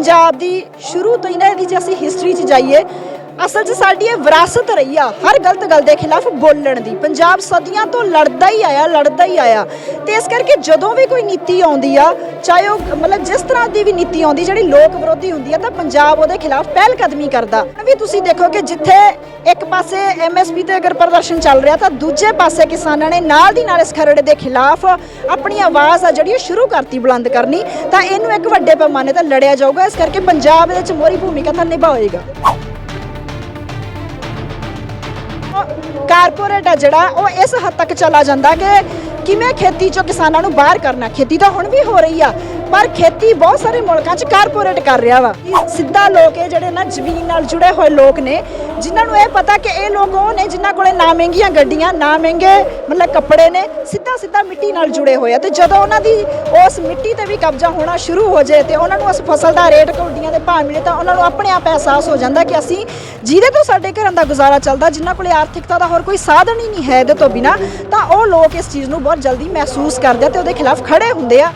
ਪੰਜਾਬ ਦੀ ਸ਼ੁਰੂ ਤੋਂ ਹੀ ਨਾ ਇਹਦੀ ਜੇ ਅਸੀਂ ਹਿਸਟਰੀ 'ਚ ਜਾਈਏ ਅਸਲ 'ਚ ਸਾਡੀ ਇਹ ਵਿਰਾਸਤ ਰਹੀ ਆ, ਹਰ ਗਲਤ ਗੱਲ ਦੇ ਖਿਲਾਫ ਬੋਲਣ ਦੀ। ਪੰਜਾਬ ਸਦੀਆਂ ਤੋਂ ਲੜਦਾ ਹੀ ਆਇਆ, ਲੜਦਾ ਹੀ ਆਇਆ। ਤੇ ਇਸ ਕਰਕੇ ਜਦੋਂ ਵੀ ਕੋਈ ਨੀਤੀ ਆਉਂਦੀ ਆ, ਚਾਹੇ ਉਹ ਮਤਲਬ ਜਿਸ ਤਰ੍ਹਾਂ ਦੀ ਵੀ ਨੀਤੀ ਆਉਂਦੀ, ਜਿਹੜੀ ਲੋਕ ਵਿਰੋਧੀ ਹੁੰਦੀ ਆ, ਤਾਂ ਪੰਜਾਬ ਉਹਦੇ ਖਿਲਾਫ ਪਹਿਲ ਕਦਮੀ ਕਰਦਾ। ਵੀ ਤੁਸੀਂ ਦੇਖੋ ਕਿ ਜਿੱਥੇ ਇੱਕ ਪਾਸੇ ਐਮਐਸਪੀ ਤੇ ਅਗਰ ਪ੍ਰਦਰਸ਼ਨ ਚੱਲ ਰਿਹਾ, ਤਾਂ ਦੂਜੇ ਪਾਸੇ ਕਿਸਾਨਾਂ ਨੇ ਨਾਲ ਦੀ ਨਾਲ ਇਸ ਖਰੜੇ ਦੇ ਖਿਲਾਫ ਆਪਣੀ ਆਵਾਜ਼ ਆ, ਜਿਹੜੀ ਉਹ ਸ਼ੁਰੂ ਕਰਤੀ ਬੁਲੰਦ ਕਰਨੀ। ਤਾਂ ਇਹਨੂੰ ਇੱਕ ਵੱਡੇ ਪੈਮਾਨੇ ਤੇ ਲੜਿਆ ਜਾਊਗਾ, ਇਸ ਕਰਕੇ ਪੰਜਾਬ ਦੇ ਵਿੱਚ ਮੋਰੀ ਭੂਮਿਕਾ ਤਾਂ ਨਿਭਾਏਗਾ ਕਾਰਪੋਰੇਟ ਆ ਜਿਹੜਾ, ਉਹ ਇਸ ਹੱਦ ਤੱਕ ਚਲਾ ਜਾਂਦਾ ਕਿ ਕਿਵੇਂ ਖੇਤੀ ਚੋਂ ਕਿਸਾਨਾਂ ਨੂੰ ਬਾਹਰ ਕਰਨਾ। ਖੇਤੀ ਤਾਂ ਹੁਣ ਵੀ ਹੋ ਰਹੀ ਆ, ਪਰ ਖੇਤੀ ਬਹੁਤ ਸਾਰੇ ਮੁਲਕਾਂ 'ਚ ਕਾਰਪੋਰੇਟ ਕਰ ਰਿਹਾ ਵਾ। ਸਿੱਧਾ ਲੋਕ, ਇਹ ਜਿਹੜੇ ਨਾ ਜ਼ਮੀਨ ਨਾਲ ਜੁੜੇ ਹੋਏ ਲੋਕ ਨੇ, ਜਿਨ੍ਹਾਂ ਨੂੰ ਇਹ ਪਤਾ ਕਿ ਇਹ ਲੋਕ ਉਹ ਨੇ ਜਿਨ੍ਹਾਂ ਕੋਲੇ ਨਾ ਮਹਿੰਗੀਆਂ ਗੱਡੀਆਂ, ਨਾ ਮਹਿੰਗੇ ਮਤਲਬ ਕੱਪੜੇ ਨੇ ਸਿੱਧਾ ਸਿੱਧਾ ਮਿੱਟੀ ਨਾਲ ਜੁੜੇ ਹੋਏ ਆ ਤੇ ਜਦੋਂ ਉਹਨਾਂ ਦੀ ਉਸ ਮਿੱਟੀ ਤੇ ਵੀ ਕਬਜ਼ਾ ਹੋਣਾ ਸ਼ੁਰੂ ਹੋ ਜਾਏ ਤੇ ਉਹਨਾਂ ਨੂੰ ਉਸ ਫਸਲ ਦਾ ਰੇਟ ਕੌਡੀਆਂ ਦੇ ਭਾਅ ਮਿਲੇ ਤਾਂ ਉਹਨਾਂ ਨੂੰ ਆਪਣੇ ਆਪ ਅਹਿਸਾਸ ਹੋ ਜਾਂਦਾ ਕਿ ਅਸੀਂ ਜਿਹਦੇ ਤੋਂ ਸਾਡੇ ਘਰਾਂ ਦਾ ਗੁਜ਼ਾਰਾ ਚੱਲਦਾ, ਜਿਨ੍ਹਾਂ ਕੋਲੇ ਆਰਥਿਕਤਾ ਦਾ ਹੋਰ ਕੋਈ ਸਾਧਨ ਹੀ ਨਹੀਂ ਹੈ ਇਹਦੇ ਤੋਂ ਬਿਨਾ, ਤਾਂ ਉਹ ਲੋਕ ਇਸ ਚੀਜ਼ ਨੂੰ ਬਹੁਤ ਜਲਦੀ ਮਹਿਸੂਸ ਕਰਦੇ ਆ ਤੇ ਉਹਦੇ ਖਿਲਾਫ ਖੜੇ ਹੁੰਦੇ ਆ।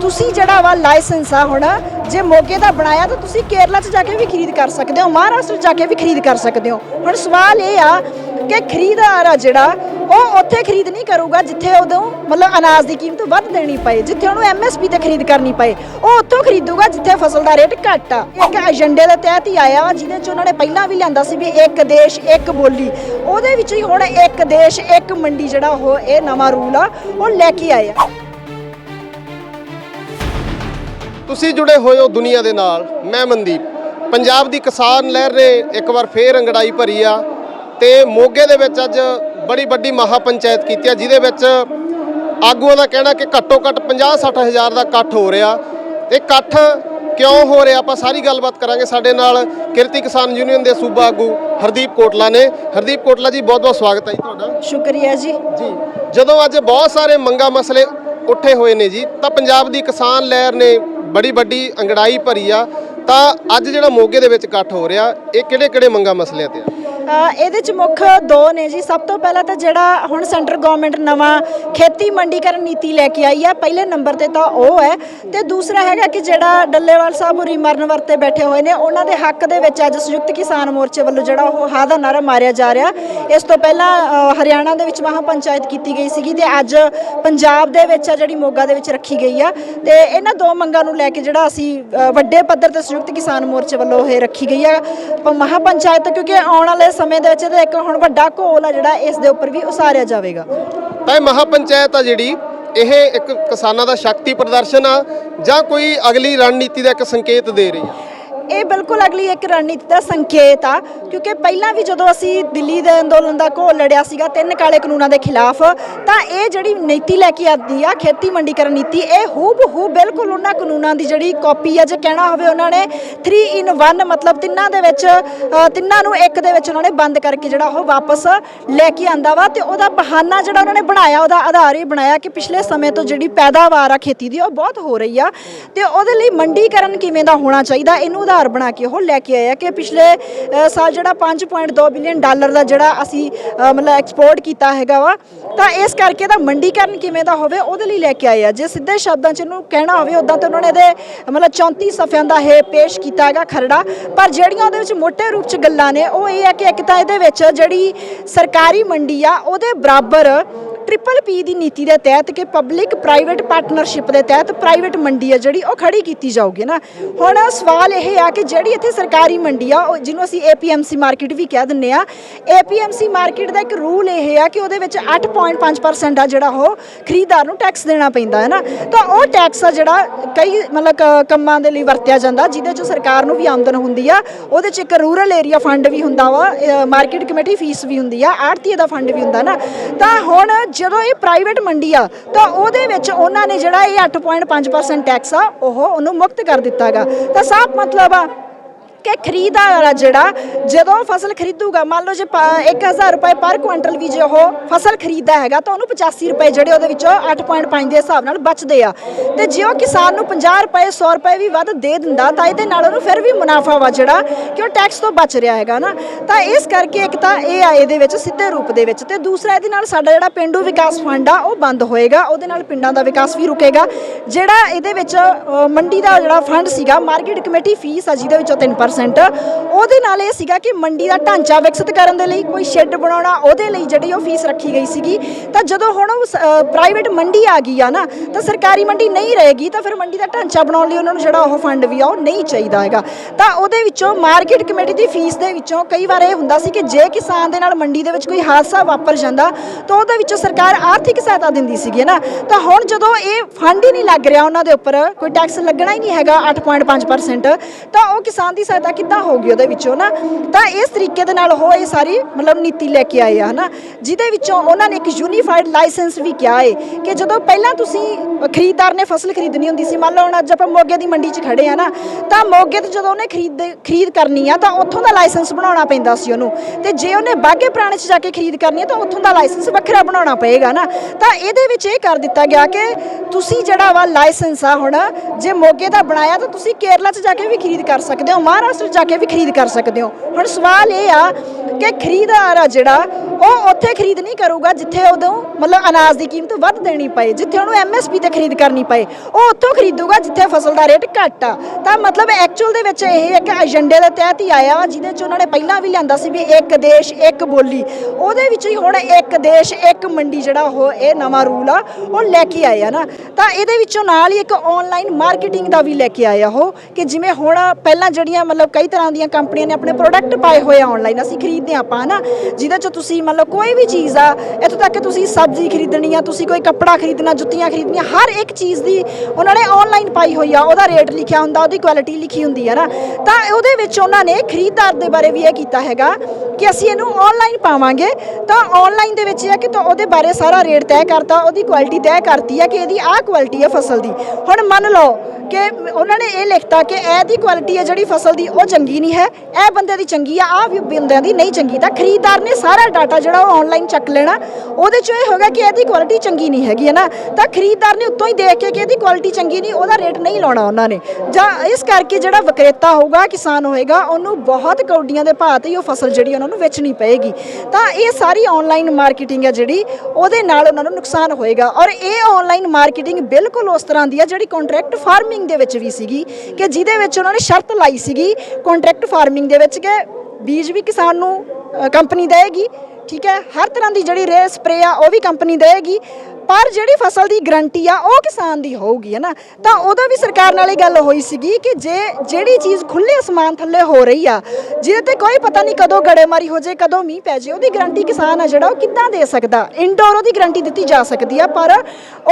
ਤੁਸੀਂ ਜਿਹੜਾ ਵਾ ਲਾਇਸੈਂਸ ਆ ਹੁਣ, ਜੇ ਮੋਗੇ ਦਾ ਬਣਾਇਆ ਤਾਂ ਤੁਸੀਂ ਕੇਰਲਾ 'ਚ ਜਾ ਕੇ ਵੀ ਖਰੀਦ ਕਰ ਸਕਦੇ ਹੋ, ਮਹਾਰਾਸ਼ਟਰ 'ਚ ਜਾ ਕੇ ਵੀ ਖਰੀਦ ਕਰ ਸਕਦੇ ਹੋ। ਹੁਣ ਸਵਾਲ ਇਹ ਆ ਕਿ ਖਰੀਦਦਾਰ ਆ ਜਿਹੜਾ, ਉਹ ਉੱਥੇ ਖਰੀਦ ਨਹੀਂ ਕਰੂਗਾ ਜਿੱਥੇ ਉਦੋਂ ਮਤਲਬ ਅਨਾਜ ਦੀ ਕੀਮਤ ਵੱਧ ਦੇਣੀ ਪਏ, ਜਿੱਥੇ ਉਹਨੂੰ ਐਮਐਸਪੀ ਤੇ ਖਰੀਦ ਕਰਨੀ ਪਏ, ਉਹ ਉੱਥੋਂ ਖਰੀਦੂਗਾ ਜਿੱਥੇ ਫਸਲ ਦਾ ਰੇਟ ਘੱਟ ਆ। ਇੱਕ ਏਜੰਡੇ ਦੇ ਤਹਿਤ ਹੀ ਆਇਆ ਵਾ, ਜਿਹਦੇ 'ਚ ਉਹਨਾਂ ਨੇ ਪਹਿਲਾਂ ਵੀ ਲਿਆਂਦਾ ਸੀ ਵੀ ਇੱਕ ਦੇਸ਼, ਇੱਕ ਬੋਲੀ। ਉਹਦੇ ਵਿੱਚ ਹੀ ਹੁਣ ਇੱਕ ਦੇਸ਼, ਇੱਕ ਮੰਡੀ ਜਿਹੜਾ ਉਹ, ਇਹ ਨਵਾਂ ਰੂਲ ਆ, ਉਹ ਲੈ ਕੇ ਆਏ ਆ ਤੁਸੀਂ ਜੁੜੇ ਹੋਏ ਹੋ ਦੁਨੀਆ ਦੇ ਨਾਲ, ਮੈਂ ਮਨਦੀਪ। ਪੰਜਾਬ ਦੀ ਕਿਸਾਨ ਲਹਿਰ ਨੇ ਇੱਕ ਵਾਰ ਫੇਰ ਅੰਗੜਾਈ ਭਰੀ ਆ। ਤੇ ਮੋਗੇ ਦੇ ਵਿੱਚ ਅੱਜ ਬੜੀ ਵੱਡੀ ਮਹਾ ਪੰਚਾਇਤ ਕੀਤੀ ਆ ਜਿਹਦੇ ਵਿੱਚ ਆਗੂਆਂ ਦਾ ਕਹਿਣਾ ਕਿ ਘੱਟੋ ਘੱਟ 50-60 ਹਜ਼ਾਰ ਦਾ ਇਕੱਠ ਹੋ ਰਿਹਾ। ਇਹ ਇਕੱਠ ਕਿਉਂ ਹੋ ਰਿਹਾ? ਆਪਾਂ ਸਾਰੀ ਗੱਲਬਾਤ ਕਰਾਂਗੇ ਸਾਡੇ ਨਾਲ ਕਿਰਤੀ ਕਿਸਾਨ ਯੂਨੀਅਨ ਦੇ ਸੂਬਾ ਆਗੂ ਹਰਦੀਪ ਕੋਟਲਾ ਨੇ। ਹਰਦੀਪ ਕੋਟਲਾ ਜੀ ਬਹੁਤ ਬਹੁਤ ਸਵਾਗਤ ਹੈ ਜੀ ਤੁਹਾਡਾ। ਸ਼ੁਕਰੀਆ ਜੀ। ਜੀ ਜਦੋਂ ਅੱਜ ਬਹੁਤ ਸਾਰੇ ਮੰਗਾ ਮਸਲੇ ਉੱਠੇ ਹੋਏ ਨੇ ਜੀ ਤਾਂ ਪੰਜਾਬ ਦੀ ਕਿਸਾਨ ਲਹਿਰ ਨੇ ਬੜੀ ਵੱਡੀ ਅੰਗੜਾਈ ਭਰੀ ਆ। ਤਾਂ ਅੱਜ ਜਿਹੜਾ ਮੋਗੇ ਦੇ ਵਿੱਚ ਇਕੱਠ ਹੋ ਰਿਹਾ ਇਹ ਕਿਹੜੇ ਕਿਹੜੇ ਮੰਗਾ ਮਸਲਿਆਂ ਤੇ ਆ? ਇਹਦੇ ਚ ਮੁੱਖ ਦੋ ਨੇ ਜੀ। ਸਭ ਤੋਂ ਪਹਿਲਾਂ ਤਾਂ ਜਿਹੜਾ ਹੁਣ ਸੈਂਟਰ ਗਵਰਨਮੈਂਟ ਨਵਾਂ ਖੇਤੀ ਮੰਡੀਕਰਨ ਨੀਤੀ ਲੈ ਕੇ ਆਈ ਆ, ਪਹਿਲੇ ਨੰਬਰ ਤੇ ਤਾਂ ਉਹ ਹੈ। ਤੇ ਦੂਸਰਾ ਹੈਗਾ ਕਿ ਜਿਹੜਾ ਡੱਲੇਵਾਲ ਸਾਹਿਬ ਹੋਰੀ ਮਰਨ ਵਰਤੇ ਬੈਠੇ ਹੋਏ ਨੇ, ਉਹਨਾਂ ਦੇ ਹੱਕ ਦੇ ਵਿੱਚ ਅੱਜ ਸੰਯੁਕਤ ਕਿਸਾਨ ਮੋਰਚੇ ਵੱਲੋਂ ਜਿਹੜਾ ਉਹ ਹਾ ਦਾ ਨਾਰਾ ਮਾਰਿਆ ਜਾ ਰਿਹਾ। ਇਸ ਤੋਂ ਪਹਿਲਾਂ ਹਰਿਆਣਾ ਦੇ ਵਿੱਚ ਮਹਾ ਪੰਚਾਇਤ ਕੀਤੀ ਗਈ ਸੀਗੀ ਤੇ ਅੱਜ ਪੰਜਾਬ ਦੇ ਵਿੱਚ ਆ ਜਿਹੜੀ ਮੋਗਾ ਦੇ ਵਿੱਚ ਰੱਖੀ ਗਈ ਆ। ਤੇ ਇਹਨਾਂ ਦੋ ਮੰਗਾਂ ਨੂੰ ਲੈ ਕੇ ਜਿਹੜਾ ਅਸੀਂ ਵੱਡੇ ਪੱਧਰ ਤੇ ਸੰਯੁਕਤ ਕਿਸਾਨ ਮੋਰਚੇ ਵੱਲੋਂ ਇਹ ਰੱਖੀ ਗਈ ਆ। ਪ- ਮਹਾ ਪੰਚਾਇਤ ਕਿਉਂਕਿ ਆਉਣ ਵਾਲੇ ਸਮੇਂ ਦੇ ਵਿੱਚ ਇਹਦਾ ਇੱਕ ਹੁਣ ਵੱਡਾ ਘੋਲ ਆ ਜਿਹੜਾ ਇਸ ਦੇ ਉੱਪਰ ਵੀ ਉਸਾਰਿਆ ਜਾਵੇਗਾ। ਤਾਂ ਇਹ ਮਹਾ ਪੰਚਾਇਤ ਆ ਜਿਹੜੀ, ਇਹ ਇੱਕ ਕਿਸਾਨਾਂ ਦਾ ਸ਼ਕਤੀ ਪ੍ਰਦਰਸ਼ਨ ਆ ਜਾਂ ਕੋਈ ਅਗਲੀ ਰਣਨੀਤੀ ਦਾ ਇੱਕ ਸੰਕੇਤ ਦੇ ਰਹੀ ਆ? ਇਹ ਬਿਲਕੁਲ ਅਗਲੀ ਇੱਕ ਰਣਨੀਤੀ ਦਾ ਸੰਕੇਤ ਆ, ਕਿਉਂਕਿ ਪਹਿਲਾਂ ਵੀ ਜਦੋਂ ਅਸੀਂ ਦਿੱਲੀ ਦੇ ਅੰਦੋਲਨ ਦਾ ਘੋਲ ਲੜਿਆ ਸੀਗਾ ਤਿੰਨ ਕਾਲੇ ਕਾਨੂੰਨਾਂ ਦੇ ਖਿਲਾਫ, ਤਾਂ ਇਹ ਜਿਹੜੀ ਨੀਤੀ ਲੈ ਕੇ ਆਦੀ ਆ, ਖੇਤੀ ਮੰਡੀਕਰਨ ਨੀਤੀ, ਇਹ ਹੂਬ ਹੂ ਬਿਲਕੁਲ ਉਹਨਾਂ ਕਾਨੂੰਨਾਂ ਦੀ ਜਿਹੜੀ ਕਾਪੀ ਆ, ਜੇ ਕਹਿਣਾ ਹੋਵੇ ਉਹਨਾਂ ਨੇ 3 ਇਨ 1 ਮਤਲਬ ਤਿੰਨਾਂ ਦੇ ਵਿੱਚ ਤਿੰਨਾਂ ਨੂੰ ਇੱਕ ਦੇ ਵਿੱਚ ਉਹਨਾਂ ਨੇ ਬੰਦ ਕਰਕੇ ਜਿਹੜਾ ਉਹ ਵਾਪਸ ਲੈ ਕੇ ਆਂਦਾ ਵਾ, ਤੇ ਉਹਦਾ ਬਹਾਨਾ ਜਿਹੜਾ ਉਹਨਾਂ ਨੇ ਬਣਾਇਆ, ਉਹਦਾ ਆਧਾਰ ਇਹ ਬਣਾਇਆ ਕਿ ਪਿਛਲੇ ਸਮੇਂ ਤੋਂ ਜਿਹੜੀ ਪੈਦਾਵਾਰ ਆ ਖੇਤੀ ਦੀ, ਉਹ ਬਹੁਤ ਹੋ ਰਹੀ ਆ, ਤੇ ਉਹਦੇ ਲਈ ਮੰਡੀਕਰਨ ਕਿਵੇਂ ਦਾ ਹੋਣਾ ਚਾਹੀਦਾ, ਇਹਨੂੰ ਆਧਾਰ ਬਣਾ ਕੇ ਉਹ ਲੈ ਕੇ ਆਇਆ ਕਿ ਪਿਛਲੇ ਸਾਲ ਜਿਹੜਾ 5.2 ਬਿਲੀਅਨ ਡਾਲਰ ਦਾ ਜਿਹੜਾ ਅਸੀਂ ਮਤਲਬ ਐਕਸਪੋਰਟ ਕੀਤਾ ਹੈਗਾ ਵਾ, ਤਾਂ ਇਸ ਕਰਕੇ ਦਾ ਮੰਡੀਕਰਨ ਕਿਵੇਂ ਦਾ ਹੋਵੇ ਉਹਦੇ ਲਈ ਲੈ ਕੇ ਆਏ ਆ। ਜੇ ਸਿੱਧੇ ਸ਼ਬਦਾਂ 'ਚ ਇਹਨੂੰ ਕਹਿਣਾ ਹੋਵੇ ਉਦਾਂ ਤਾਂ ਉਹਨਾਂ ਨੇ ਇਹਦੇ, ਮਤਲਬ 34 ਸਫ਼ਿਆਂ ਦਾ ਇਹ ਪੇਸ਼ ਕੀਤਾ ਹੈਗਾ ਖਰੜਾ, ਪਰ ਜਿਹੜੀਆਂ ਉਹਦੇ ਵਿੱਚ ਮੋਟੇ ਰੂਪ 'ਚ ਗੱਲਾਂ ਨੇ, ਉਹ ਇਹ ਹੈ ਕਿ ਇੱਕ ਤਾਂ ਇਹਦੇ ਵਿੱਚ ਜਿਹੜੀ ਸਰਕਾਰੀ ਮੰਡੀ ਆ, ਉਹਦੇ ਬਰਾਬਰ ਟ੍ਰਿਪਲ ਪੀ ਦੀ ਨੀਤੀ ਦੇ ਤਹਿਤ ਕਿ ਪਬਲਿਕ ਪ੍ਰਾਈਵੇਟ ਪਾਰਟਨਰਸ਼ਿਪ ਦੇ ਤਹਿਤ ਪ੍ਰਾਈਵੇਟ ਮੰਡੀ ਆ ਜਿਹੜੀ, ਉਹ ਖੜੀ ਕੀਤੀ ਜਾਊਗੀ ਨਾ। ਹੁਣ ਸਵਾਲ ਇਹ ਆ ਕਿ ਜਿਹੜੀ ਇੱਥੇ ਸਰਕਾਰੀ ਮੰਡੀ ਆ, ਉਹ ਜਿਹਨੂੰ ਅਸੀਂ ਏਪੀਐਮਸੀ ਮਾਰਕੀਟ ਵੀ ਕਹਿ ਦਿੰਨੇ ਆ ਏਪੀਐਮਸੀ ਮਾਰਕੀਟ ਦਾ ਇੱਕ ਰੂਲ ਇਹ ਆ ਕਿ ਉਹਦੇ ਵਿੱਚ 8.5% ਆ ਜਿਹੜਾ ਉਹ ਖਰੀਦਦਾਰ ਨੂੰ ਟੈਕਸ ਦੇਣਾ ਪੈਂਦਾ ਹੈ ਨਾ। ਤਾਂ ਉਹ ਟੈਕਸ ਆ ਜਿਹੜਾ ਕਈ ਮਤਲਬ ਕ- ਕੰਮਾਂ ਦੇ ਲਈ ਵਰਤਿਆ ਜਾਂਦਾ, ਜਿਹਦੇ ਚ ਸਰਕਾਰ ਨੂੰ ਵੀ ਆਮਦਨ ਹੁੰਦੀ ਆ। ਉਹਦੇ ਚ ਇੱਕ ਰੂਰਲ ਏਰੀਆ ਫੰਡ ਵੀ ਹੁੰਦਾ ਵਾ ਮਾਰਕੀਟ ਕਮੇਟੀ ਫੀਸ ਵੀ ਹੁੰਦੀ ਆ ਆੜਤੀਏ ਦਾ ਫੰਡ ਵੀ ਹੁੰਦਾ ਨਾ। ਤਾਂ ਹੁਣ ਜਦੋਂ ਇਹ ਪ੍ਰਾਈਵੇਟ ਮੰਡੀ ਆ, ਤਾਂ ਉਹਦੇ ਵਿੱਚ ਉਹਨਾਂ ਨੇ ਜਿਹੜਾ ਇਹ 8.5% ਟੈਕਸ ਆ, ਉਹ ਉਹਨੂੰ ਮੁਕਤ ਕਰ ਦਿੱਤਾਗਾ ਤਾਂ ਸਾਫ਼ ਮਤਲਬ ਆ ਕਿ ਖਰੀਦਦਾਰ ਜਿਹੜਾ, ਜਦੋਂ ਫਸਲ ਖਰੀਦੂਗਾ, ਮੰਨ ਲਓ ਜੇ 1000 ਰੁਪਏ ਪਰ ਕੁਇੰਟਲ ਵੀ ਜੇ ਉਹ ਫਸਲ ਖਰੀਦਦਾ ਹੈਗਾ, ਤਾਂ ਉਹਨੂੰ 85 ਰੁਪਏ ਜਿਹੜੇ ਉਹਦੇ ਵਿੱਚੋਂ 8.5 ਦੇ ਹਿਸਾਬ ਨਾਲ ਬਚਦੇ ਆ। ਤੇ ਜੇ ਉਹ ਕਿਸਾਨ ਨੂੰ 50 ਰੁਪਏ 100 ਰੁਪਏ ਵੀ ਵੱਧ ਦੇ ਦਿੰਦਾ, ਤਾਂ ਇਹਦੇ ਨਾਲ ਉਹਨੂੰ ਫਿਰ ਵੀ ਮੁਨਾਫਾ ਵਾ ਜਿਹੜਾ ਕਿ ਉਹ ਟੈਕਸ ਤੋਂ ਬਚ ਰਿਹਾ ਹੈਗਾ ਨਾ। ਤਾਂ ਇਸ ਕਰਕੇ ਇੱਕ ਤਾਂ ਇਹ ਆ ਇਹਦੇ ਵਿੱਚ ਸਿੱਧੇ ਰੂਪ ਦੇ ਵਿੱਚ, ਤੇ ਦੂਸਰਾ ਇਹਦੇ ਨਾਲ ਸਾਡਾ ਜਿਹੜਾ ਪਿੰਡੂ ਵਿਕਾਸ ਫੰਡ ਆ, ਉਹ ਬੰਦ ਹੋਏਗਾ। ਉਹਦੇ ਨਾਲ ਪਿੰਡਾਂ ਦਾ ਵਿਕਾਸ ਵੀ ਰੁਕੇਗਾ। ਜਿਹੜਾ ਇਹਦੇ ਵਿੱਚ ਮੰਡੀ ਦਾ ਜਿਹੜਾ ਫੰਡ ਸੀਗਾ ਮਾਰਕੀਟ ਕਮੇਟੀ ਫੀਸ ਆ ਜਿਹਦੇ ਵਿੱਚੋਂ 3% ਉਹਦੇ ਨਾਲ ਇਹ ਸੀਗਾ ਕਿ ਮੰਡੀ ਦਾ ਢਾਂਚਾ ਵਿਕਸਿਤ ਕਰਨ ਦੇ ਲਈ ਕੋਈ ਸ਼ੈੱਡ ਬਣਾਉਣਾ, ਉਹਦੇ ਲਈ ਜਿਹੜੀ ਉਹ ਫੀਸ ਰੱਖੀ ਗਈ ਸੀਗੀ। ਤਾਂ ਜਦੋਂ ਹੁਣ ਉਹ ਪ੍ਰਾਈਵੇਟ ਮੰਡੀ ਆ ਗਈ ਆ ਨਾ, ਤਾਂ ਸਰਕਾਰੀ ਮੰਡੀ ਨਹੀਂ ਰਹੇਗੀ, ਤਾਂ ਫਿਰ ਮੰਡੀ ਦਾ ਢਾਂਚਾ ਬਣਾਉਣ ਲਈ ਉਹਨਾਂ ਨੂੰ ਜਿਹੜਾ ਉਹ ਫੰਡ ਵੀ ਆ, ਉਹ ਨਹੀਂ ਚਾਹੀਦਾ ਹੈਗਾ। ਤਾਂ ਉਹਦੇ ਵਿੱਚੋਂ ਮਾਰਕੀਟ ਕਮੇਟੀ ਦੀ ਫੀਸ ਦੇ ਵਿੱਚੋਂ ਕਈ ਵਾਰ ਇਹ ਹੁੰਦਾ ਸੀ ਕਿ ਜੇ ਕਿਸਾਨ ਦੇ ਨਾਲ ਮੰਡੀ ਦੇ ਵਿੱਚ ਕੋਈ ਹਾਦਸਾ ਵਾਪਰ ਜਾਂਦਾ, ਤਾਂ ਉਹਦੇ ਵਿੱਚੋਂ ਸਰਕਾਰ ਆਰਥਿਕ ਸਹਾਇਤਾ ਦਿੰਦੀ ਸੀਗੀ ਨਾ? ਤਾਂ ਹੁਣ ਜਦੋਂ ਇਹ ਫੰਡ ਹੀ ਨਹੀਂ ਲੱਗ ਰਿਹਾ ਉਹਨਾਂ ਦੇ ਉੱਪਰ, ਕੋਈ ਟੈਕਸ ਲੱਗਣਾ ਹੀ ਨਹੀਂ ਹੈਗਾ 8.5% ਤਾਂ ਉਹ ਕਿਸਾਨ ਦੀ ਸਹਾਇਤਾ ਕਿੱਦਾਂ ਹੋਊਗੀ ਉਹਦੇ ਵਿੱਚੋਂ ਨਾ, ਤਾਂ ਇਸ ਤਰੀਕੇ ਦੇ ਨਾਲ ਉਹ ਇਹ ਸਾਰੀ ਮਤਲਬ ਨੀਤੀ ਲੈ ਕੇ ਆਏ ਆ, ਹਨਾ? ਜਿਹਦੇ ਵਿੱਚੋਂ ਉਹਨਾਂ ਨੇ ਇੱਕ ਯੂਨੀਫਾਈਡ ਲਾਇਸੈਂਸ ਵੀ ਕਿਹਾ ਏ ਕਿ ਜਦੋਂ ਪਹਿਲਾਂ ਤੁਸੀਂ ਖਰੀਦਦਾਰ ਨੇ ਫਸਲ ਖਰੀਦਣੀ ਹੁੰਦੀ ਸੀ, ਮੰਨ ਲਓ ਹੁਣ ਅੱਜ ਆਪਾਂ ਮੋਗੇ ਦੀ ਮੰਡੀ 'ਚ ਖੜੇ ਆ ਨਾ, ਤਾਂ ਮੋਗੇ ਤੇ ਜਦੋਂ ਉਹਨੇ ਖਰੀਦ ਖਰੀਦ ਕਰਨੀ ਆ, ਤਾਂ ਉੱਥੋਂ ਦਾ ਲਾਇਸੈਂਸ ਬਣਾਉਣਾ ਪੈਂਦਾ ਸੀ ਉਹਨੂੰ। ਤੇ ਜੇ ਉਹਨੇ ਬਾਗੇ ਪੁਰਾਣੇ 'ਚ ਜਾ ਕੇ ਖਰੀਦ ਕਰਨੀ ਆ, ਤਾਂ ਉੱਥੋਂ ਦਾ ਲਾਇਸੈਂਸ ਵੱਖਰਾ ਬਣਾਉਣਾ ਪਏਗਾ ਨਾ। ਤਾਂ ਇਹਦੇ ਵਿੱਚ ਇਹ ਕਰ ਦਿੱਤਾ ਗਿਆ ਕਿ ਤੁਸੀਂ ਜਿਹੜਾ ਵਾ ਲਾਇਸੈਂਸ ਆ ਹੁਣ, ਜੇ ਮੋਗੇ ਦਾ ਬਣਾਇਆ, ਤਾਂ ਤੁਸੀਂ ਕੇਰਲਾ 'ਚ ਜਾ ਕੇ ਵੀ ਖਰੀਦ ਕਰ ਸਕਦੇ ਹੋ। ਮਹਾਰਾਸ਼ਟਰ 'ਚ ਜਾ ਕੇ ਵੀ ਖਰੀਦ ਕਰ ਸਕਦੇ ਹੋ। ਹੁਣ ਸਵਾਲ ਇਹ ਆ ਕਿ ਖਰੀਦਦਾਰ ਆ ਜਿਹੜਾ, ਉਹ ਉੱਥੇ ਖਰੀਦ ਨਹੀਂ ਕਰੂਗਾ ਜਿੱਥੇ ਉਦੋਂ ਮਤਲਬ ਅਨਾਜ ਦੀ ਕੀਮਤ ਵੱਧ ਦੇਣੀ ਪਏ, ਜਿੱਥੇ ਉਹਨੂੰ ਐਮਐਸਪੀ ਤੇ ਖਰੀਦ ਕਰਨੀ ਪਏ। ਉਹ ਉੱਥੋਂ ਖਰੀਦੂਗਾ ਜਿੱਥੇ ਫਸਲ ਦਾ ਰੇਟ ਘੱਟ ਆ। ਤਾਂ ਮਤਲਬ ਐਕਚੁਅਲ ਦੇ ਵਿੱਚ ਇਹ ਇੱਕ ਏਜੰਡੇ ਦੇ ਤਹਿਤ ਹੀ ਆਇਆ ਵਾ, ਜਿਹਦੇ 'ਚ ਉਹਨਾਂ ਨੇ ਪਹਿਲਾਂ ਵੀ ਲਿਆਂਦਾ ਸੀ ਵੀ ਇੱਕ ਦੇਸ਼, ਇੱਕ ਬੋਲੀ। ਉਹਦੇ ਵਿੱਚ ਹੀ ਹੁਣ ਇੱਕ ਦੇਸ਼, ਇੱਕ ਮੰਡੀ ਜਿਹੜਾ ਉਹ, ਇਹ ਨਵਾਂ ਰੂਲ ਆ, ਉਹ ਲੈ ਕੇ ਆਏ ਆ ਨਾ। ਤਾਂ ਇਹਦੇ ਵਿੱਚੋਂ ਨਾਲ ਹੀ ਇੱਕ ਆਨਲਾਈਨ ਮਾਰਕੀਟਿੰਗ ਦਾ ਵੀ ਲੈ ਕੇ ਆਇਆ ਉਹ, ਕਿ ਜਿਵੇਂ ਹੁਣ ਪਹਿਲਾਂ ਜਿਹੜੀਆਂ ਮਤਲਬ ਮਤਲਬ ਕਈ ਤਰ੍ਹਾਂ ਦੀਆਂ ਕੰਪਨੀਆਂ ਨੇ ਆਪਣੇ ਪ੍ਰੋਡਕਟ ਪਾਏ ਹੋਏ ਆ ਆਨਲਾਈਨ ਅਸੀਂ ਖਰੀਦਦੇ ਹਾਂ ਆਪਾਂ, ਹਨਾ? ਜਿਹਦੇ 'ਚ ਤੁਸੀਂ ਮਤਲਬ ਕੋਈ ਵੀ ਚੀਜ਼ ਆ, ਇੱਥੋਂ ਤੱਕ ਕਿ ਤੁਸੀਂ ਸਬਜ਼ੀ ਖਰੀਦਣੀ ਆ, ਤੁਸੀਂ ਕੋਈ ਕੱਪੜਾ ਖਰੀਦਣਾ, ਜੁੱਤੀਆਂ ਖਰੀਦਣੀਆਂ, ਹਰ ਇੱਕ ਚੀਜ਼ ਦੀ ਉਹਨਾਂ ਨੇ ਆਨਲਾਈਨ ਪਾਈ ਹੋਈ ਆ, ਉਹਦਾ ਰੇਟ ਲਿਖਿਆ ਹੁੰਦਾ, ਉਹਦੀ ਕੁਆਲਿਟੀ ਲਿਖੀ ਹੁੰਦੀ ਹੈ ਨਾ ਤਾਂ ਉਹਦੇ ਵਿੱਚ ਉਹਨਾਂ ਨੇ ਖਰੀਦਦਾਰ ਦੇ ਬਾਰੇ ਵੀ ਇਹ ਕੀਤਾ ਹੈਗਾ ਕਿ ਅਸੀਂ ਇਹਨੂੰ ਆਨਲਾਈਨ ਪਾਵਾਂਗੇ। ਤਾਂ ਆਨਲਾਈਨ ਦੇ ਵਿੱਚ ਇਹ ਹੈ ਕਿ ਤਾਂ ਉਹਦੇ ਬਾਰੇ ਸਾਰਾ ਰੇਟ ਤੈਅ ਕਰਤਾ, ਉਹਦੀ ਕੁਆਲਿਟੀ ਤੈਅ ਕਰਤੀ ਆ ਕਿ ਇਹਦੀ ਆਹ ਕੁਆਲਿਟੀ ਆ ਫਸਲ ਦੀ। ਹੁਣ ਮੰਨ ਲਓ ਕਿ ਉਹਨਾਂ ਨੇ ਇਹ ਲਿਖਤਾ ਕਿ ਇਹਦੀ ਕੁਆਲਿਟੀ ਹੈ ਜਿਹੜੀ ਫਸਲ ਦੀ, ਉਹ ਚੰਗੀ ਨਹੀਂ ਹੈ। ਇਹ ਬੰਦੇ ਦੀ ਚੰਗੀ ਆ, ਆਹ ਵੀ ਬੰਦਿਆਂ ਦੀ ਨਹੀਂ ਚੰਗੀ। ਤਾਂ ਖਰੀਦਦਾਰ ਨੇ ਸਾਰਾ ਡਾਟਾ ਜਿਹੜਾ ਉਹ ਆਨਲਾਈਨ ਚੱਕ ਲੈਣਾ। ਉਹਦੇ ਚੋਂ ਇਹ ਹੋਗਾ ਕਿ ਇਹਦੀ ਕੁਆਲਿਟੀ ਚੰਗੀ ਨਹੀਂ ਹੈਗੀ, ਹੈ ਨਾ? ਤਾਂ ਖਰੀਦਦਾਰ ਨੇ ਉੱਤੋਂ ਹੀ ਦੇਖ ਕੇ ਕਿ ਇਹਦੀ ਕੁਆਲਿਟੀ ਚੰਗੀ ਨਹੀਂ, ਉਹਦਾ ਰੇਟ ਨਹੀਂ ਲਾਉਣਾ ਉਹਨਾਂ ਨੇ। ਜਾਂ ਇਸ ਕਰਕੇ ਜਿਹੜਾ ਵਿਕਰੇਤਾ ਹੋਊਗਾ, ਕਿਸਾਨ ਹੋਏਗਾ, ਉਹਨੂੰ ਬਹੁਤ ਕੌਡੀਆਂ ਦੇ ਭਾਅ ਤੇ ਉਹ ਫਸਲ ਜਿਹੜੀ ਉਹਨਾਂ ਨੂੰ ਵੇਚਣੀ ਪਏਗੀ। ਤਾਂ ਇਹ ਸਾਰੀ ਆਨਲਾਈਨ ਮਾਰਕੀਟਿੰਗ ਹੈ ਜਿਹੜੀ, ਉਹਦੇ ਨਾਲ ਉਹਨਾਂ ਨੂੰ ਨੁਕਸਾਨ ਹੋਏਗਾ। ਔਰ ਇਹ ਆਨਲਾਈਨ ਮਾਰਕੀਟਿੰਗ ਬਿਲਕੁਲ ਉਸ ਤਰ੍ਹਾਂ ਦੀ ਹੈ ਜਿਹੜੀ ਕੰਟਰੈਕਟ ਫਾਰਮਿੰਗ ਦੇ ਵਿੱਚ ਵੀ ਸੀਗੀ ਕਿ ਜਿਹਦੇ ਵਿੱਚ ਉਹਨਾਂ ਨੇ ਸ਼ਰਤ ਲਾਈ ਸੀਗੀ ਕੰਟਰੈਕਟ ਫਾਰਮਿੰਗ ਦੇ ਵਿੱਚ ਕਿ ਬੀਜ ਵੀ ਕਿਸਾਨ ਨੂੰ ਕੰਪਨੀ ਦੇਏਗੀ, ਠੀਕ ਹੈ? ਹਰ ਤਰ੍ਹਾਂ ਦੀ ਜਿਹੜੀ ਰੇ ਸਪਰੇ ਆ, ਉਹ ਵੀ ਕੰਪਨੀ ਦੇਏਗੀ। ਪਰ ਜਿਹੜੀ ਫਸਲ ਦੀ ਗਰੰਟੀ ਆ, ਉਹ ਕਿਸਾਨ ਦੀ ਹੋਊਗੀ, ਹੈ ਨਾ? ਤਾਂ ਉਹਦਾ ਵੀ ਸਰਕਾਰ ਨਾਲ ਇਹ ਗੱਲ ਹੋਈ ਸੀਗੀ ਕਿ ਜੇ ਜਿਹੜੀ ਚੀਜ਼ ਖੁੱਲੇ ਅਸਮਾਨ ਥੱਲੇ ਹੋ ਰਹੀ ਆ ਜਿਹਦੇ ਤੇ ਕੋਈ ਪਤਾ ਨਹੀਂ ਕਦੋਂ ਗੜੇਮਾਰੀ ਹੋ ਜੇ ਕਦੋਂ ਮੀਂਹ ਪੈ ਜੇ ਉਹਦੀ ਗਰੰਟੀ ਕਿਸਾਨ ਆ ਜਿਹੜਾ, ਉਹ ਕਿੱਦਾਂ ਦੇ ਸਕਦਾ? ਇਨਡੋਰ ਉਹਦੀ ਗਰੰਟੀ ਦਿੱਤੀ ਜਾ ਸਕਦੀ ਆ, ਪਰ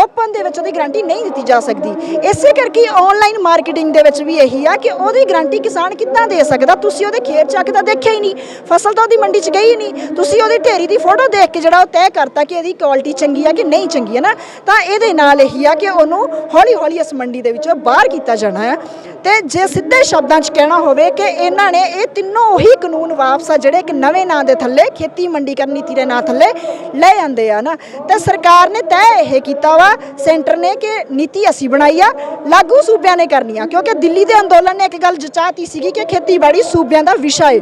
ਓਪਨ ਦੇ ਵਿੱਚ ਉਹਦੀ ਗਰੰਟੀ ਨਹੀਂ ਦਿੱਤੀ ਜਾ ਸਕਦੀ। ਇਸੇ ਕਰਕੇ ਆਨਲਾਈਨ ਮਾਰਕੀਟਿੰਗ ਦੇ ਵਿੱਚ ਵੀ ਇਹੀ ਆ ਕਿ ਉਹਦੀ ਗਰੰਟੀ ਕਿਸਾਨ ਕਿੱਦਾਂ ਦੇ ਸਕਦਾ? ਤੁਸੀਂ ਉਹਦੇ ਖੇਤ ਚੱਕ ਤਾਂ ਦੇਖਿਆ ਹੀ ਨਹੀਂ। ਫਸਲ ਤਾਂ ਉਹਦੀ ਮੰਡੀ 'ਚ ਗਈ ਹੀ ਨਹੀਂ। ਤੁਸੀਂ ਉਹਦੀ ਢੇਰੀ ਦੀ ਫੋਟੋ ਦੇਖ ਕੇ ਜਿਹੜਾ ਉਹ ਤੈਅ ਕਰਤਾ ਕਿ ਇਹਦੀ ਕੁਆਲਿਟੀ ਚੰਗੀ ਆ ਕਿ ਨਹੀਂ ਚੰਗੀ ਹੈ ਨਾ? ਤਾਂ ਇਹਦੇ ਨਾਲ ਇਹੀ ਆ ਕਿ ਉਹਨੂੰ ਹੌਲੀ ਹੌਲੀ ਇਸ ਮੰਡੀ ਦੇ ਵਿੱਚੋਂ ਬਾਹਰ ਕੀਤਾ ਜਾਣਾ ਹੈ। ਤੇ ਜੇ ਸਿੱਧੇ ਸ਼ਬਦਾਂ 'ਚ ਕਹਿਣਾ ਹੋਵੇ ਕਿ ਇਹਨਾਂ ਨੇ ਇਹ ਤਿੰਨੋਂ ਉਹੀ ਕਾਨੂੰਨ ਵਾਪਸ ਆ ਜਿਹੜੇ ਇੱਕ ਨਵੇਂ ਨਾਂ ਦੇ ਥੱਲੇ, ਖੇਤੀ ਮੰਡੀਕਰਨ ਨੀਤੀ ਦੇ ਨਾਂ ਥੱਲੇ ਲੈ ਜਾਂਦੇ ਆ, ਨਾ? ਤੇ ਸਰਕਾਰ ਨੇ ਤੈਅ ਇਹ ਕੀਤਾ ਵਾ, ਸੈਂਟਰ ਨੇ ਕਿ ਨੀਤੀ ਅਸੀਂ ਬਣਾਈ ਆ, ਲਾਗੂ ਸੂਬਿਆਂ ਨੇ ਕਰਨੀ ਆ। ਕਿਉਂਕਿ ਦਿੱਲੀ ਦੇ ਅੰਦੋਲਨ ਨੇ ਇੱਕ ਗੱਲ ਜਚਾਤੀ ਸੀਗੀ ਕਿ ਖੇਤੀਬਾੜੀ ਸੂਬਿਆਂ ਦਾ ਵਿਸ਼ਾ ਹੈ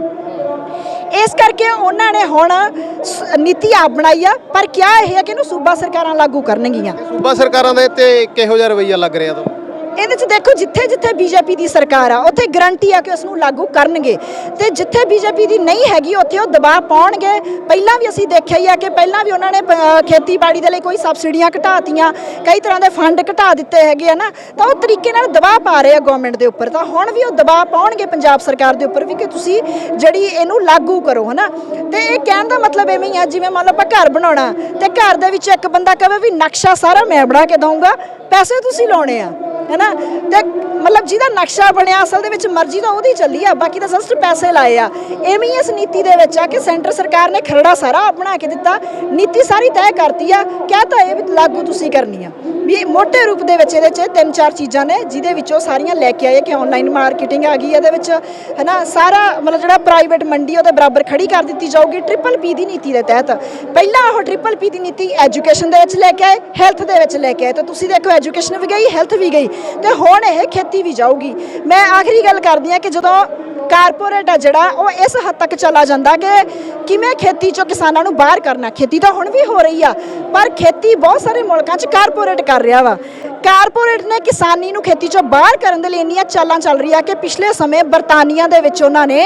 ਇਸ ਕਰਕੇ ਉਹਨਾਂ ਨੇ ਹੁਣ ਸ- ਨੀਤੀ ਆਪ ਬਣਾਈ ਆ, ਪਰ ਕਿਆ ਇਹ ਹੈ ਕਿ ਇਹਨੂੰ ਸੂਬਾ ਸਰਕਾਰਾਂ ਲਾਗੂ ਕਰਨਗੀਆਂ। ਸੂਬਾ ਸਰਕਾਰਾਂ ਦੇ ਤੇ ਕਿਹੋ ਜਿਹਾ ਰਵੱਈਆ ਲੱਗ ਰਿਹਾ ਤੁਹਾਨੂੰ? ਇਹਦੇ 'ਚ ਦੇਖੋ ਜਿੱਥੇ ਜਿੱਥੇ ਬੀਜੇਪੀ ਦੀ ਸਰਕਾਰ ਆ, ਉੱਥੇ ਗਰੰਟੀ ਆ ਕਿ ਉਸ ਨੂੰ ਲਾਗੂ ਕਰਨਗੇ। ਤੇ ਜਿੱਥੇ ਬੀਜੇਪੀ ਦੀ ਨਹੀਂ ਹੈਗੀ, ਉੱਥੇ ਉਹ ਦਬਾਅ ਪਾਉਣਗੇ। ਪਹਿਲਾਂ ਵੀ ਅਸੀਂ ਦੇਖਿਆ ਹੀ ਆ ਕਿ ਪਹਿਲਾਂ ਵੀ ਉਹਨਾਂ ਨੇ ਖੇਤੀਬਾੜੀ ਦੇ ਲਈ ਕੋਈ ਸਬਸਿਡੀਆਂ ਘਟਾਤੀਆਂ, ਕਈ ਤਰ੍ਹਾਂ ਦੇ ਫੰਡ ਘਟਾ ਦਿੱਤੇ ਹੈਗੇ ਆ ਨਾ, ਤਾਂ ਉਹ ਤਰੀਕੇ ਨਾਲ ਦਬਾਅ ਪਾ ਰਹੇ ਆ ਗਵਰਨਮੈਂਟ ਦੇ ਉੱਪਰ। ਤਾਂ ਹੁਣ ਵੀ ਉਹ ਦਬਾਅ ਪਾਉਣਗੇ ਪੰਜਾਬ ਸਰਕਾਰ ਦੇ ਉੱਪਰ ਵੀ ਕਿ ਤੁਸੀਂ ਜਿਹੜੀ ਇਹਨੂੰ ਲਾਗੂ ਕਰੋ, ਹਨਾ? ਤੇ ਇਹ ਕਹਿਣ ਦਾ ਮਤਲਬ ਐਵੇਂ ਹੀ ਆ, ਜਿਵੇਂ ਮੰਨ ਲਓ ਆਪਾਂ ਘਰ ਬਣਾਉਣਾ, ਤੇ ਘਰ ਦੇ ਵਿੱਚ ਇੱਕ ਬੰਦਾ ਕਹੇ ਵੀ ਨਕਸ਼ਾ ਸਾਰਾ ਮੈਂ ਬਣਾ ਕੇ ਦਊਂਗਾ, ਪੈਸੇ ਤੁਸੀਂ ਲਾਉਣੇ ਆ। ਹੈਨਾ? ਤੇ ਮਤਲਬ ਜਿਹਦਾ ਨਕਸ਼ਾ ਬਣਿਆ, ਅਸਲ ਦੇ ਵਿੱਚ ਮਰਜ਼ੀ ਤਾਂ ਉਹਦੀ ਚੱਲੀ ਆ, ਬਾਕੀ ਤਾਂ ਜਸਟ ਪੈਸੇ ਲਾਏ ਆ। ਐਵੇਂ ਹੀ ਇਸ ਨੀਤੀ ਦੇ ਵਿੱਚ ਆ ਕਿ ਸੈਂਟਰ ਸਰਕਾਰ ਨੇ ਖਰੜਾ ਸਾਰਾ ਬਣਾ ਕੇ ਦਿੱਤਾ, ਨੀਤੀ ਸਾਰੀ ਤੈਅ ਕਰਤੀ ਆ ਕਿਹਾ ਤਾਂ ਇਹ ਵੀ ਲਾਗੂ ਤੁਸੀਂ ਕਰਨੀ ਆ। ਵੀ ਮੋਟੇ ਰੂਪ ਦੇ ਵਿੱਚ ਇਹਦੇ 'ਚ ਤਿੰਨ ਚਾਰ ਚੀਜ਼ਾਂ ਨੇ, ਜਿਹਦੇ ਵਿੱਚੋਂ ਸਾਰੀਆਂ ਲੈ ਕੇ ਆਏ ਕਿ ਆਨਲਾਈਨ ਮਾਰਕੀਟਿੰਗ ਆ ਗਈ, ਇਹਦੇ ਵਿੱਚ ਹੈਨਾ ਸਾਰਾ ਮਤਲਬ ਜਿਹੜਾ ਪ੍ਰਾਈਵੇਟ ਮੰਡੀ ਉਹਦੇ ਬਰਾਬਰ ਖੜੀ ਕਰ ਦਿੱਤੀ ਜਾਊਗੀ ਟ੍ਰਿਪਲ ਪੀ ਦੀ ਨੀਤੀ ਦੇ ਤਹਿਤ। ਪਹਿਲਾਂ ਉਹ ਟ੍ਰਿਪਲ ਪੀ ਦੀ ਨੀਤੀ ਐਜੂਕੇਸ਼ਨ ਦੇ ਵਿੱਚ ਲੈ ਕੇ ਆਏ ਹੈਲਥ ਦੇ ਵਿੱਚ ਲੈ ਕੇ ਆਏ, ਤਾਂ ਤੁਸੀਂ ਦੇਖੋ ਐਜੂਕੇਸ਼ਨ ਵੀ ਗਈ ਹੈਲਥ ਵੀ ਗਈ, ਤੇ ਹੁਣ ਇਹ ਖੇਤੀ ਵੀ ਜਾਊਗੀ। ਮੈਂ ਆਖਰੀ ਗੱਲ ਕਰਦੀ ਹਾਂ ਕਿ ਜਦੋਂ ਕਾਰਪੋਰੇਟ ਆ ਜਿਹੜਾ, ਉਹ ਇਸ ਹੱਦ ਤੱਕ ਚਲਾ ਜਾਂਦਾ ਕਿ ਕਿਵੇਂ ਖੇਤੀ ਚੋਂ ਕਿਸਾਨਾਂ ਨੂੰ ਬਾਹਰ ਕਰਨਾ। ਖੇਤੀ ਤਾਂ ਹੁਣ ਵੀ ਹੋ ਰਹੀ ਆ, ਪਰ ਖੇਤੀ ਬਹੁਤ ਸਾਰੇ ਮੁਲਕਾਂ 'ਚ ਕਾਰਪੋਰੇਟ ਕਰ ਰਿਹਾ ਵਾ। ਕਾਰਪੋਰੇਟ ਨੇ ਕਿਸਾਨੀ ਨੂੰ ਖੇਤੀ ਚੋਂ ਬਾਹਰ ਕਰਨ ਦੇ ਲਈ ਇੰਨੀਆਂ ਚਾਲਾਂ ਚੱਲ ਰਹੀਆਂ ਕਿ ਪਿਛਲੇ ਸਮੇਂ ਬਰਤਾਨੀਆ ਦੇ ਵਿੱਚ ਉਹਨਾਂ ਨੇ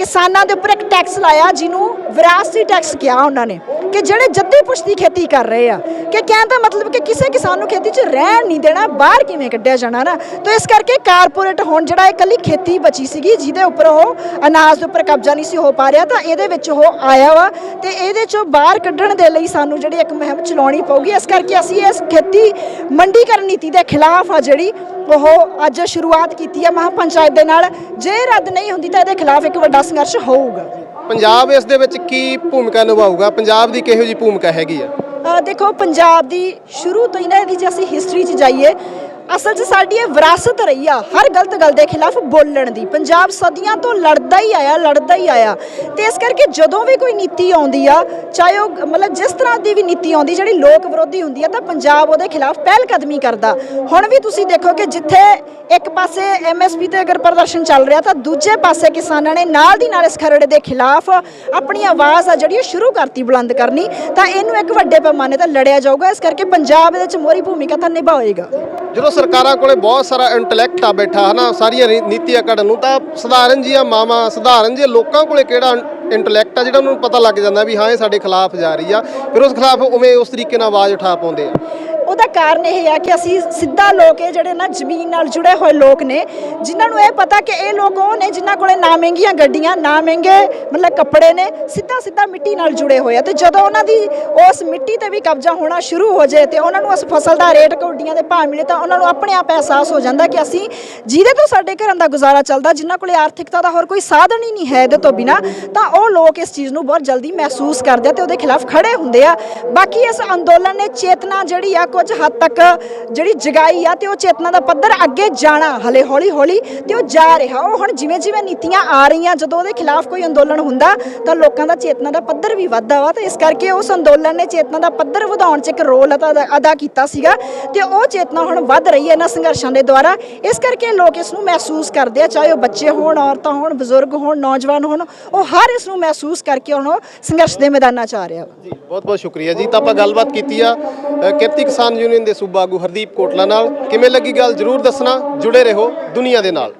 ਕਿਸਾਨਾਂ ਦੇ ਉੱਪਰ ਇੱਕ ਟੈਕਸ ਲਾਇਆ, ਜਿਹਨੂੰ ਵਿਰਾਸਤੀ ਟੈਕਸ ਕਿਹਾ ਉਹਨਾਂ ਨੇ ਕਿ ਜਿਹੜੇ ਜੱਦੀ ਪੁਸ਼ਤੀ ਖੇਤੀ ਕਰ ਰਹੇ ਆ, ਕਿ ਕਹਿਣ ਦਾ ਮਤਲਬ ਕਿ ਕਿਸੇ ਕਿਸਾਨ ਨੂੰ ਖੇਤੀ 'ਚ ਰਹਿਣ ਨਹੀਂ ਦੇਣਾ, ਬਾਹਰ ਕਿਵੇਂ ਕੱਢਿਆ ਜਾਣਾ ਨਾ। ਤਾਂ ਇਸ ਕਰਕੇ ਕਾਰਪੋਰੇਟ ਹੁਣ ਜਿਹੜਾ ਇਕੱਲੀ ਖੇਤੀ ਬਚੀ ਸੀਗੀ, ਜਿਹਦੇ ਉੱਪਰ ਉਹ ਅਨਾਜ ਦੇ ਉੱਪਰ ਕਬਜ਼ਾ ਨਹੀਂ ਸੀ ਹੋ ਪਾ ਰਿਹਾ, ਤਾਂ ਇਹਦੇ ਵਿੱਚ ਉਹ ਆਇਆ ਵਾ ਤੇ ਇਹਦੇ ਚੋਂ ਬਾਹਰ ਕੱਢਣ ਦੇ ਲਈ ਸਾਨੂੰ ਜਿਹੜੀ ਇੱਕ ਮੁਹਿੰਮ ਚਲਾਉਣੀ ਪਊਗੀ। ਇਸ ਕਰਕੇ ਅਸੀਂ ਇਸ ਖੇਤੀ ਮੰਡੀਕਰਨ ਨੀਤੀ ਦੇ ਖਿਲਾਫ ਆ ਜਿਹੜੀ ਉਹ ਅੱਜ ਸ਼ੁਰੂਆਤ ਕੀਤੀ ਹੈ ਮਹਾਪੰਚਾਇਤ ਦੇ ਨਾਲ। ਜੇ ਰੱਦ ਨਹੀਂ ਹੁੰਦੀ ਤਾਂ ਇਹਦੇ ਖਿਲਾਫ ਇੱਕ ਵੱਡਾ ਸੰਘਰਸ਼ ਹੋਊਗਾ। ਪੰਜਾਬ ਇਸ ਦੇ ਵਿੱਚ ਕੀ ਭੂਮਿਕਾ ਨਿਭਾਊਗਾ? ਪੰਜਾਬ ਦੀ ਕਿਹੋ ਜੀ ਭੂਮਿਕਾ ਹੈਗੀ ਆ? ਦੇਖੋ ਪੰਜਾਬ ਦੀ ਸ਼ੁਰੂ ਤੋਂ ਹੀ ਨਾ ਇਹਦੀ ਜੇ ਅਸੀਂ ਹਿਸਟਰੀ 'ਚ ਜਾਈਏ ਅਸਲ 'ਚ ਸਾਡੀ ਇਹ ਵਿਰਾਸਤ ਰਹੀ ਆ, ਹਰ ਗਲਤ ਗੱਲ ਦੇ ਖਿਲਾਫ ਬੋਲਣ ਦੀ। ਪੰਜਾਬ ਸਦੀਆਂ ਤੋਂ ਲੜਦਾ ਹੀ ਆਇਆ, ਲੜਦਾ ਹੀ ਆਇਆ। ਤੇ ਇਸ ਕਰਕੇ ਜਦੋਂ ਵੀ ਕੋਈ ਨੀਤੀ ਆਉਂਦੀ ਆ, ਚਾਹੇ ਉਹ ਮਤਲਬ ਜਿਸ ਤਰ੍ਹਾਂ ਦੀ ਵੀ ਨੀਤੀ ਆਉਂਦੀ, ਜਿਹੜੀ ਲੋਕ ਵਿਰੋਧੀ ਹੁੰਦੀ ਆ, ਤਾਂ ਪੰਜਾਬ ਉਹਦੇ ਖਿਲਾਫ ਪਹਿਲ ਕਦਮੀ ਕਰਦਾ। ਹੁਣ ਵੀ ਤੁਸੀਂ ਦੇਖੋ ਕਿ ਜਿੱਥੇ ਇੱਕ ਪਾਸੇ ਐਮਐਸਪੀ ਤੇ ਅਗਰ ਪ੍ਰਦਰਸ਼ਨ ਚੱਲ ਰਿਹਾ, ਤਾਂ ਦੂਜੇ ਪਾਸੇ ਕਿਸਾਨਾਂ ਨੇ ਨਾਲ ਦੀ ਨਾਲ ਇਸ ਖਰੜੇ ਦੇ ਖਿਲਾਫ ਆਪਣੀ ਆਵਾਜ਼ ਆ ਜਿਹੜੀ ਉਹ ਸ਼ੁਰੂ ਕਰਤੀ ਬੁਲੰਦ ਕਰਨੀ। ਤਾਂ ਇਹਨੂੰ ਇੱਕ ਵੱਡੇ ਪੈਮਾਨੇ ਤੇ ਲੜਿਆ ਜਾਊਗਾ, ਇਸ ਕਰਕੇ ਪੰਜਾਬ ਇਹਦੇ ਵਿੱਚ ਮੋਰੀ ਭੂਮਿਕਾ ਤਾਂ ਨਿਭਾਏਗਾ। ਜਦੋਂ ਸਰਕਾਰਾਂ ਕੋਲੇ ਬਹੁਤ ਸਾਰਾ ਇੰਟੈਲੈਕਟ ਆ ਬੈਠਾ, ਹਨਾ, ਸਾਰੀਆਂ ਨੀ- ਨੀਤੀਆਂ ਘੜਨ ਨੂੰ, ਤਾਂ ਸਧਾਰਨ ਜੀਆਂ ਮਾਵਾਂ, ਸਧਾਰਨ ਜਿਹੇ ਲੋਕਾਂ ਕੋਲੇ ਕਿਹੜਾ ਇੰਟੈਲੈਕਟ ਆ ਜਿਹੜਾ ਉਹਨਾਂ ਨੂੰ ਪਤਾ ਲੱਗ ਜਾਂਦਾ ਵੀ ਹਾਂ, ਇਹ ਸਾਡੇ ਖਿਲਾਫ ਜਾ ਰਹੀ ਆ, ਫਿਰ ਉਸ ਖਿਲਾਫ ਉਵੇਂ ਉਸ ਤਰੀਕੇ ਨਾਲ ਆਵਾਜ਼ ਉਠਾ ਪਾਉਂਦੇ ਆ। ਉਹਦਾ ਕਾਰਨ ਇਹ ਹੈ ਕਿ ਅਸੀਂ ਸਿੱਧਾ ਲੋਕ, ਇਹ ਜਿਹੜੇ ਨਾ ਜ਼ਮੀਨ ਨਾਲ ਜੁੜੇ ਹੋਏ ਲੋਕ ਨੇ, ਜਿਨ੍ਹਾਂ ਨੂੰ ਇਹ ਪਤਾ ਕਿ ਇਹ ਲੋਕ ਉਹ ਨੇ ਜਿਨ੍ਹਾਂ ਕੋਲੇ ਨਾ ਮਹਿੰਗੀਆਂ ਗੱਡੀਆਂ, ਨਾ ਮਹਿੰਗੇ ਮਤਲਬ ਕੱਪੜੇ ਨੇ, ਸਿੱਧਾ ਸਿੱਧਾ ਮਿੱਟੀ ਨਾਲ ਜੁੜੇ ਹੋਏ ਆ। ਤੇ ਜਦੋਂ ਉਹਨਾਂ ਦੀ ਉਸ ਮਿੱਟੀ ਤੇ ਵੀ ਕਬਜ਼ਾ ਹੋਣਾ ਸ਼ੁਰੂ ਹੋ ਜਾਏ ਤੇ ਉਹਨਾਂ ਨੂੰ ਉਸ ਫਸਲ ਦਾ ਰੇਟ ਕੌਡੀਆਂ ਦੇ ਭਾਅ ਮਿਲੇ ਤਾਂ ਉਹਨਾਂ ਨੂੰ ਆਪਣੇ ਆਪ ਅਹਿਸਾਸ ਹੋ ਜਾਂਦਾ ਕਿ ਅਸੀਂ ਜਿਹਦੇ ਤੋਂ ਸਾਡੇ ਘਰਾਂ ਦਾ ਗੁਜ਼ਾਰਾ ਚੱਲਦਾ, ਜਿਨ੍ਹਾਂ ਕੋਲੇ ਆਰਥਿਕਤਾ ਦਾ ਹੋਰ ਕੋਈ ਸਾਧਨ ਹੀ ਨਹੀਂ ਹੈ ਇਹਦੇ ਤੋਂ ਬਿਨਾ, ਤਾਂ ਉਹ ਲੋਕ ਇਸ ਚੀਜ਼ ਨੂੰ ਬਹੁਤ ਜਲਦੀ ਮਹਿਸੂਸ ਕਰਦੇ ਆ ਤੇ ਉਹਦੇ ਖਿਲਾਫ ਖੜੇ ਹੁੰਦੇ ਆ। ਬਾਕੀ ਇਸ ਅੰਦੋਲਨ ਨੇ ਚੇਤਨਾ ਜਿਹੜੀ ਆ ਕੁਝ ਹੱਦ ਤੱਕ ਜਿਹੜੀ ਜਗਾਈ ਆ ਤੇ ਉਹ ਚੇਤਨਾ ਦਾ ਪੱਧਰ ਅੱਗੇ ਜਾਣਾ ਹਲੇ ਹੌਲੀ ਹੌਲੀ ਤੇ ਉਹ ਜਾ ਰਿਹਾ। ਉਹ ਹੁਣ ਜਿਵੇਂ ਜਿਵੇਂ ਨੀਤੀਆਂ ਆ ਰਹੀਆਂ ਜਦੋਂ ਉਹਦੇ ਖਿਲਾਫ ਕੋਈ ਅੰਦੋਲਨ ਹੁੰਦਾ ਤਾਂ ਲੋਕਾਂ ਦਾ ਚੇਤਨਾ ਦਾ ਪੱਧਰ ਵੀ ਵੱਧਦਾ ਵਾ ਤੇ ਇਸ ਕਰਕੇ ਉਸ ਅੰਦੋਲਨ ਨੇ ਚੇਤਨਾ ਦਾ ਪੱਧਰ ਵਧਾਉਣ 'ਚ ਇੱਕ ਰੋਲ ਅਦਾ ਕੀਤਾ ਸੀਗਾ ਤੇ ਉਹ ਚੇਤਨਾ ਹੁਣ ਵੱਧ ਰਹੀ ਹੈ ਇਹਨਾਂ ਸੰਘਰਸ਼ਾਂ ਦੇ ਦੁਆਰਾ। ਇਸ ਕਰਕੇ ਲੋਕ ਇਸ ਨੂੰ ਮਹਿਸੂਸ ਕਰਦੇ ਆ ਚਾਹੇ ਉਹ ਬੱਚੇ ਹੋਣ ਔਰਤਾਂ ਹੋਣ ਬਜ਼ੁਰਗ ਹੋਣ ਨੌਜਵਾਨ ਹੋਣ ਉਹ ਹਰ ਇਸ ਨੂੰ ਮਹਿਸੂਸ ਕਰਕੇ ਹੁਣ ਸੰਘਰਸ਼ ਦੇ ਮੈਦਾਨਾਂ 'ਚ ਆ ਰਿਹਾ ਵਾ। ਜੀ ਬਹੁਤ ਬਹੁਤ ਸ਼ੁਕਰੀਆ ਜੀ। ਤਾਂ ਆਪਾਂ ਗੱਲਬਾਤ ਕੀਤੀ ਆ ਅ, ਕਿਰਤੀ ਕਿਸਾਨ ਯੂਨੀਅਨ ਦੇ ਸੂਬਾ ਆਗੂ ਹਰਦੀਪ ਕੋਟਲਾ ਨਾਲ। ਕਿਵੇਂ ਲੱਗੀ ਗੱਲ? ਜਰੂਰ ਦੱਸਣਾ। ਜੁੜੇ ਰਹੋ ਦੁਨੀਆ ਦੇ ਨਾਲ।